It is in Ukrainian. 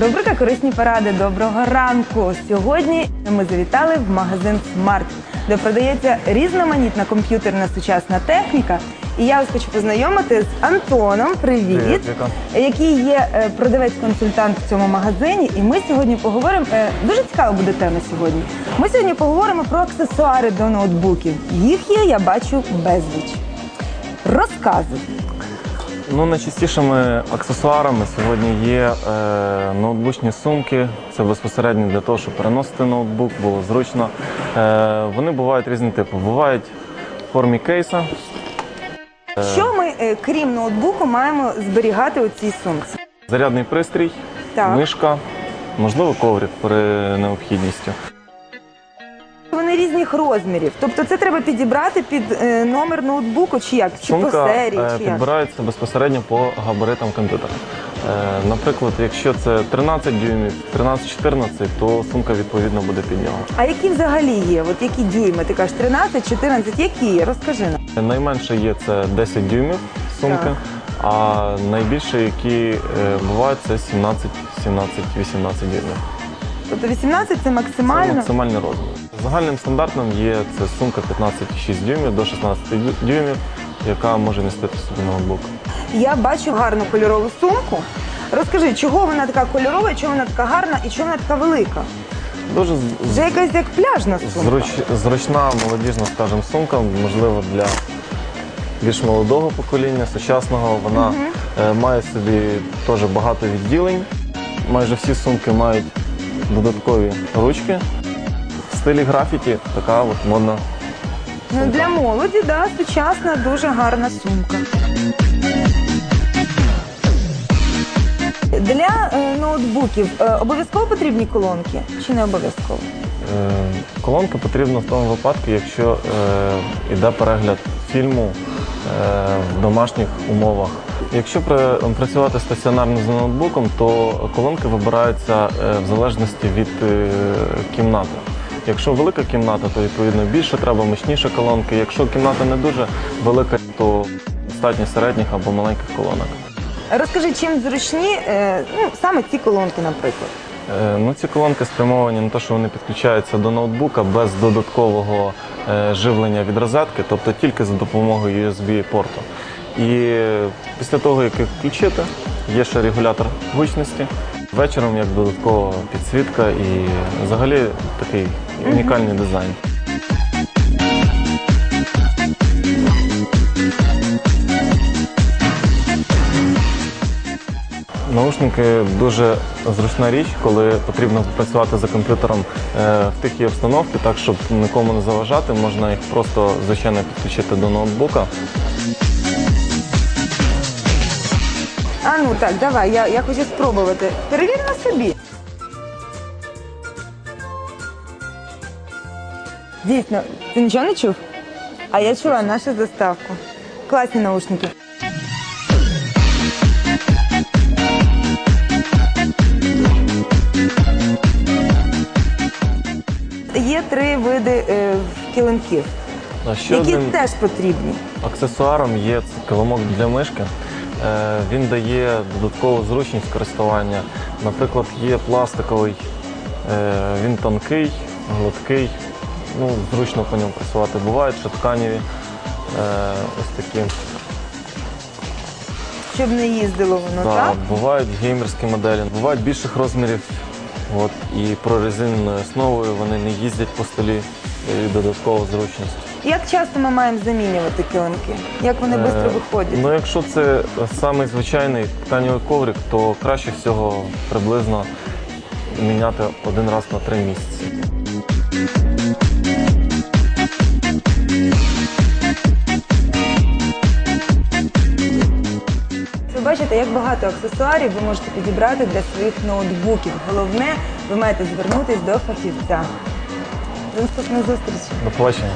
Рубрика Корисні поради. Доброго ранку. Сьогодні ми завітали в магазин Смарт, де продається різноманітна комп'ютерна сучасна техніка. І я вас хочу познайомити з Антоном. Привіт, Привіт, Віка. який є е, продавець-консультант в цьому магазині. І ми сьогодні поговоримо. е, Дуже цікава буде тема сьогодні. Ми сьогодні поговоримо про аксесуари до ноутбуків. Їх є, я бачу, безліч. Розказуй. Ну, найчастішими аксесуарами сьогодні є е, ноутбучні сумки. Це безпосередньо для того, щоб переносити ноутбук, було зручно. Е, вони бувають різні типи. Бувають в формі кейса. Що ми, е, крім ноутбуку, маємо зберігати у цій сумці? Зарядний пристрій, Так. мишка, можливо, коврик при необхідності. Вони різних розмірів. Тобто це треба підібрати під е, номер ноутбуку, чи як? Чи по Сумка серії, е, чи як? підбирається безпосередньо по габаритам комп'ютера. Е, наприклад, якщо це 13 дюймів, 13-14, то сумка відповідно буде під нього. А які взагалі є? От які дюйми? Ти кажеш 13, 14, які є? Розкажи нам. Найменше є це 10 дюймів сумки, Так. а найбільше, які е, бувають, це 17, 17, 18 дюймів. Тобто 18 це Це максимально. максимальний розмір. Загальним стандартом є це сумка 15,6 дюймів до 16 дюймів, яка може містити в собі ноутбук. Я бачу гарну кольорову сумку. Розкажи, чого вона така кольорова, чого вона така гарна і чого вона така велика? Дуже з- Вже якась як пляжна сумка. зруч, зручна молодіжна, скажімо, сумка, можливо, для більш молодого покоління, сучасного. Вона е, має собі теж багато відділень. Майже всі сумки мають додаткові ручки. Стилі графіті така от модна. Ну, для молоді, да, сучасна, дуже гарна сумка. Для е, ноутбуків е, обов'язково потрібні колонки чи не обов'язково? Е, Колонка потрібна в тому випадку, якщо е, йде перегляд фільму е, в домашніх умовах. Якщо пра- працювати стаціонарно з ноутбуком, то колонки вибираються е, в залежності від е, кімнати. Якщо велика кімната, то відповідно більше треба мощніше колонки. Якщо кімната не дуже велика, то достатньо середніх або маленьких колонок. Розкажи, чим зручні е, ну, саме ці колонки, наприклад. Е, Ну, ці колонки спрямовані на те, що вони підключаються до ноутбука без додаткового е, живлення від розетки, тобто тільки за допомогою USB-порту. І після того, як їх включити, є ще регулятор гучності. Вечором як додаткова підсвітка і взагалі такий унікальний дизайн. Наушники дуже зручна річ, коли потрібно працювати за комп'ютером е, в тихій обстановці, так щоб нікому не заважати, можна їх просто звичайно підключити до ноутбука. А ну так, давай, я, я хочу спробувати. Перевір на собі. Дійсно, ти нічого не чув? А я чула нашу заставку. Класні наушники. Є три види е, килимків, А ще які один теж потрібні. аксесуаром є це килимок для мишки. Е, Він дає додаткову зручність користування. Наприклад, є пластиковий, е, він тонкий, гладкий, ну, зручно по ньому працювати. Бувають ще тканіві е, ось такі. Щоб не їздило воно, Да, так? бувають геймерські моделі, бувають більших розмірів. От, і прорезиненою основою вони не їздять по столі і додаткова зручність. Як часто ми маємо замінювати килимки? Як вони швидко Е, виходять? Ну, якщо це самий звичайний тканевий коврик, то краще всього приблизно міняти один раз на три місяці. Ви бачите, як багато аксесуарів ви можете підібрати для своїх ноутбуків. Головне, ви маєте звернутися до фахівця. До наступної зустрічі. До побачення.